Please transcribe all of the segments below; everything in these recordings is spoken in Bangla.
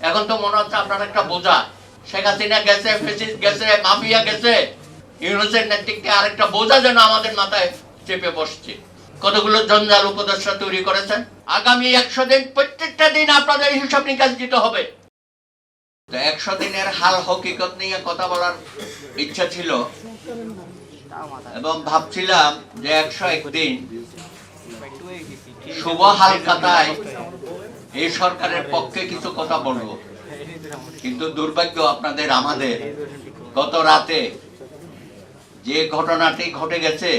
এখন তো মনে হচ্ছে আপনার একটা বোঝা। শেখ হাসিনা গেছে, ফেসিস গেছে, মাফিয়া গেছে। ইউনুসের নেতৃত্বে আরেকটা বোঝা যেন আমাদের মাথায় চেপে বসছে। কতগুলো জঞ্জাল উপদেষ্টা তৈরি করেছেন? আগামী একশো দিন, প্রত্যেকটা দিন আপনাদের হিসাব নিকাশ দিতে হবে। তো একশো দিনের হাল হকিকত নিয়ে কথা বলার ইচ্ছা ছিল। এবং ভাবছিলাম যে একশো একদিন শুভ হালকাতায় এই সরকারের পক্ষে কিছু কথা বলব। কিন্তু দুর্ভাগ্য আপনাদের, আমাদের। গত রাতে যে ঘটনাটি ঘটে গেছে,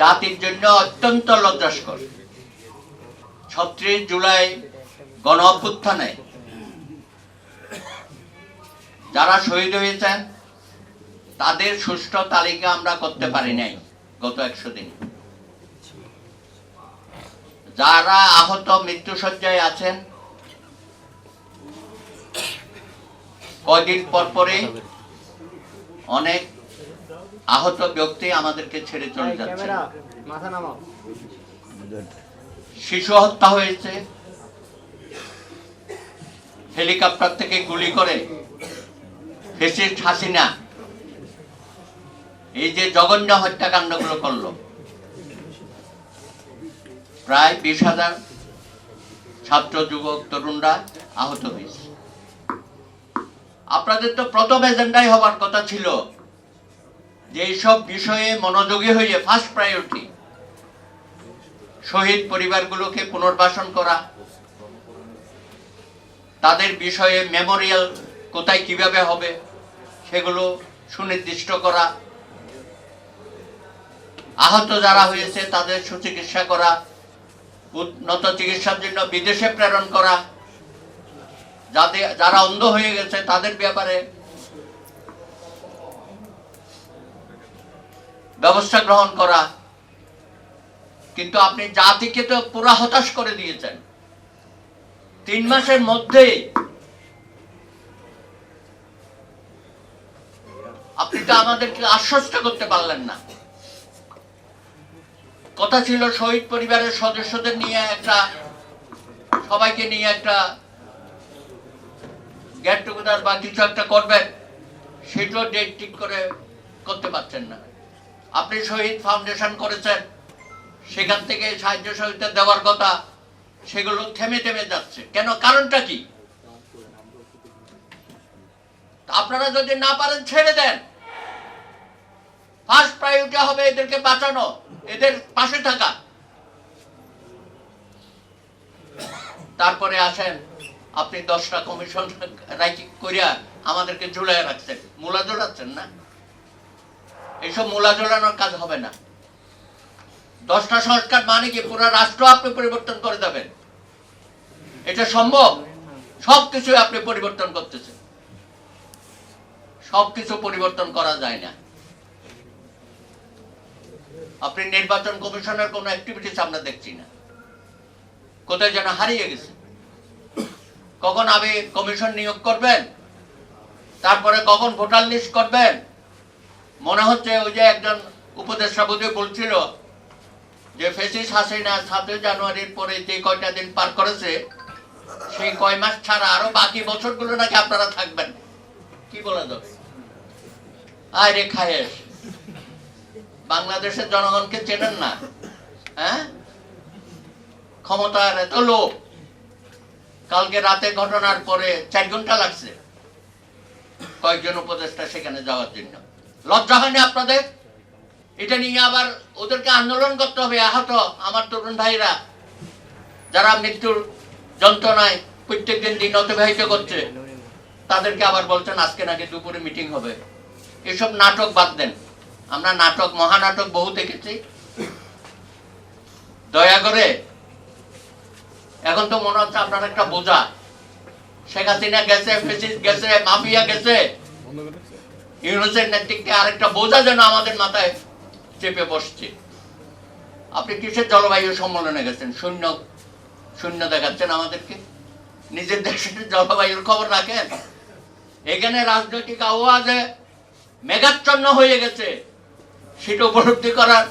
জাতির জন্য অত্যন্ত লজ্জাস্কর। ছত্রিশ জুলাই গণ অভ্যুত্থানে যারা শহীদ হয়েছেন, তাদের সুষ্ঠু তালিকা আমরা করতে পারি নাই গত একশো দিন। যারা আহত মৃত্যুসজ্জায় আছেন কয়দিন পর পরে অনেক আহত ব্যক্তি আমাদেরকে ছেড়ে চলে যাচ্ছে। শিশু হত্যা হয়েছে। হেলিকপ্টার থেকে গুলি করে ফেসিস্ট হাসিনা এই যে জঘন্য হত্যাকাণ্ডগুলো করল। প্রায় বিশ হাজার ছাত্র যুবক, তরুণরা আহত হয়েছে। আপনাদের তো প্রথম এজেন্ডাই হওয়ার কথা ছিল যে এইসব বিষয়ে মনোযোগী হয়ে ফার্স্ট প্রায়োরিটি শহীদ পরিবারগুলোকে পুনর্বাসন করা, তাদের বিষয়ে মেমোরিয়াল কোথায় কীভাবে হবে সেগুলো সুনির্দিষ্ট করা, আহত যারা হয়েছে তাদের সুচিকিৎসা করা উন্নত চিকিৎসার জন্য বিদেশে প্রেরণ করা যাদের যারা অন্ধ হয়ে গেছে তাদের ব্যাপারে ব্যবস্থা গ্রহণ করা। কিন্তু আপনি জাতিকে তো পুরা হতাশ করে দিয়েছেন। তিন মাসের মধ্যে আপনি তো আমাদেরকে আশ্বস্ত করতে পারলেন না। কথা ছিল শহীদ পরিবারের সদস্যদের নিয়ে একটা, সবাইকে নিয়ে একটা গেট টুগেদার বা কিছু একটা করবেন সেটাও ডেট ঠিক করে করতে পারছেন না। আপনি শহীদ ফাউন্ডেশন করেছেন, সেখান থেকে সাহায্য সহযোগিতা দেওয়ার কথা, সেগুলো থেমে থেমে যাচ্ছে। কেন? কারণটা কি? আপনারা যদি না পারেন ছেড়ে দেন। ফার্স্ট প্রায়োরিটি হবে এদেরকে বাঁচানো। এদের পাশে থাকা। তারপরে আসেন, আপনি দশটা কমিশন করিয়া আমাদেরকে ঝুলাই রাখছেন। মূলা জোড়াচ্ছেন না? এইসব মূলা জোড়ানোর কাজ হবে না। দশটা সংস্কার মানে কি? পুরো রাষ্ট্র আপনি পরিবর্তন করে দেবেন। এটা সম্ভব? সবকিছু আপনি পরিবর্তন করতেছেন। সবকিছু পরিবর্তন করা যায় না। আপনি নির্বাচন কমিশনের কোনো অ্যাক্টিভিটিস আমরা দেখছি না। কোথায় যেন হারিয়ে গেছে। কখন আপনি কমিশন নিয়োগ করবেন? তারপরে কখন ভোটার লিস্ট করবেন? মনে হচ্ছে ওই যে একজন উপদেষ্টা বোধহয় বলছিল যে ফেসিস হাসিনা সাতই জানুয়ারির পরে যে কয়টা দিন পার করেছে, সেই কয় মাস ছাড়া আরও বাকি বছরগুলো নাকি আপনারা থাকবেন? কি বলা যাবে? আয় রে খায়েশ। বাংলাদেশের জনগণকে চেনেন না। হ্যাঁ? ক্ষমতার এত লোক কালকে রাতে ঘটনার পরে চার ঘণ্টা লাগছে। কয়েকজন উপদেষ্টা সেখানে যাওয়ার জন্য। লজ্জা হয়নি আপনাদের? এটা নিয়ে আবার ওদেরকে আন্দোলন করতে হবে, আহত আমার তরুণ ভাইরা। যারা মৃত্যুর যন্ত্রণায় প্রত্যেকদিন দিন অতিবাহিত করছে, তাদেরকে আবার বলছেন, আজকে নাকি দুপুরে মিটিং হবে। এসব নাটক বাদ দেন। আমরা নাটক, মহানাটক বহু দেখেছি। দয়া করে, এখন তো মনে হচ্ছে আপনার একটা বোঝা। শেখ হাসিনা গেছে, ফেসিস গেছে, মাফিয়া গেছে। ইউনুসের নেতৃত্বে আরেকটা বোঝা যেন আমাদের মাথায় চেপে বসছে। আপনি কিসের জলবায়ু সম্মেলনে গেছেন? শূন্য শূন্য দেখাচ্ছেন আমাদেরকে। নিজের দেশের জলবায়ুর খবর রাখেন। এখানে রাজনৈতিক আবহাওয়া মেঘাচ্ছন্ন হয়ে গেছে। সেটা উপলব্ধি করার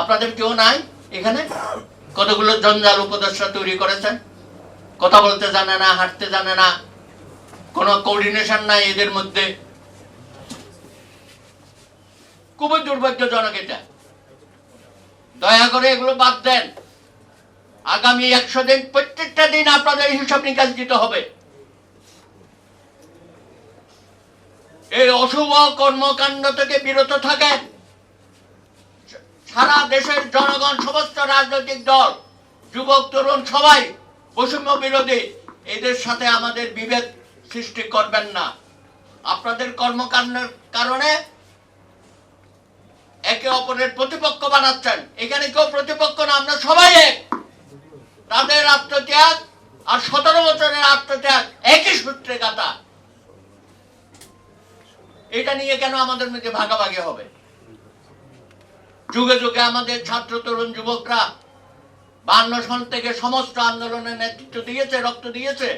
আপনাদের কেউ নাই এখানে? কতগুলো জঞ্জাল উপদেষ্টা তৈরি করেছেন? কথা বলতে জানে না, হাঁটতে জানে না, কোনো কোঅর্ডিনেশন নাই এদের মধ্যে। খুবই দুর্ভাগ্যজনক এটা। দয়া করে এগুলো বাদ দেন। আগামী একশো দিন, প্রত্যেকটা দিন আপনাদের হিসাব নিকাশ দিতে হবে। এই অশুভ কর্মকাণ্ড থেকে বিরত থাকেন। সারা দেশের জনগণ, সমস্ত রাজনৈতিক দল, যুবক, তরুণ, সবাই বৈষম্য বিরোধী। এদের সাথে আমাদের বিভেদ সৃষ্টি করবেন না। আপনাদের কর্মকাণ্ডের কারণে একে অপরের প্রতিপক্ষ বানাচ্ছেন। এখানে কেউ প্রতিপক্ষ না, আমরা সবাই এক। তাদের আত্মত্যাগ আর সতেরো বছরের আত্মত্যাগ একই সূত্রে গাথা এটা নিয়ে কেন আমাদের মধ্যে ভাগাভাগি হবে? যুগে যুগে আমাদের ছাত্র তরুণ যুবকরা বান্ন সন থেকে সমস্ত আন্দোলনের নেতৃত্ব দিয়েছে, রক্ত দিয়েছে।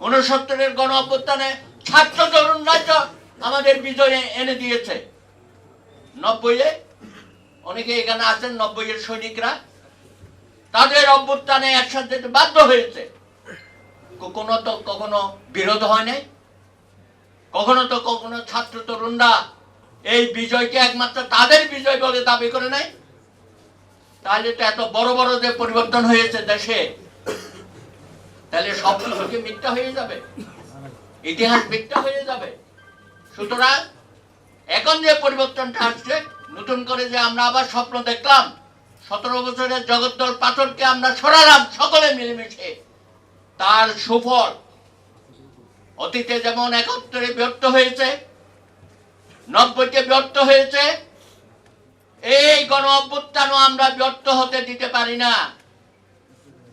উনসত্তরের গণ অভ্যুত্থানে ছাত্র তরুণরাই তো আমাদের বিজয়ে এনে দিয়েছে। নব্বইয়ে, অনেকে এখানে আছেন, নব্বইয়ের সৈনিকরা। তাদের অভ্যুত্থানে একসাথে বাধ্য হয়েছে। কখনো তো কখনো বিরোধ হয় নাই। কখনো তো কখনো ছাত্র তরুণরা এই বিজয়কে একমাত্র তাদের বিজয় বলে দাবি করে নাই। তাহলে তো এত বড় বড় যে পরিবর্তন হয়েছে দেশে, তাহলে সব কিছুকে মিথ্যা হয়ে যাবে? ইতিহাস মিথ্যা হয়ে যাবে। সুতরাং এখন যে পরিবর্তনটা আসছে, নতুন করে যে আমরা আবার স্বপ্ন দেখলাম, সতেরো বছরের জগদ্দল পাথরকে আমরা সরালাম সকলে মিলেমিশে, তার সুফল অতীতে যেমন একাত্তরে ব্যর্থ হয়েছে নব্বইতে ব্যর্থ হয়েছে। এই গণ অভ্যুত্থানও আমরা ব্যর্থ হতে দিতে পারি না।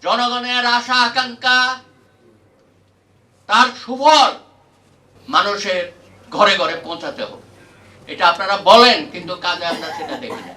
জনগণের আশা, আকাঙ্ক্ষা, তার সুফল মানুষের ঘরে ঘরে পৌঁছাতে হবে। এটা আপনারা বলেন, কিন্তু কাজে আমরা সেটা দেখি না।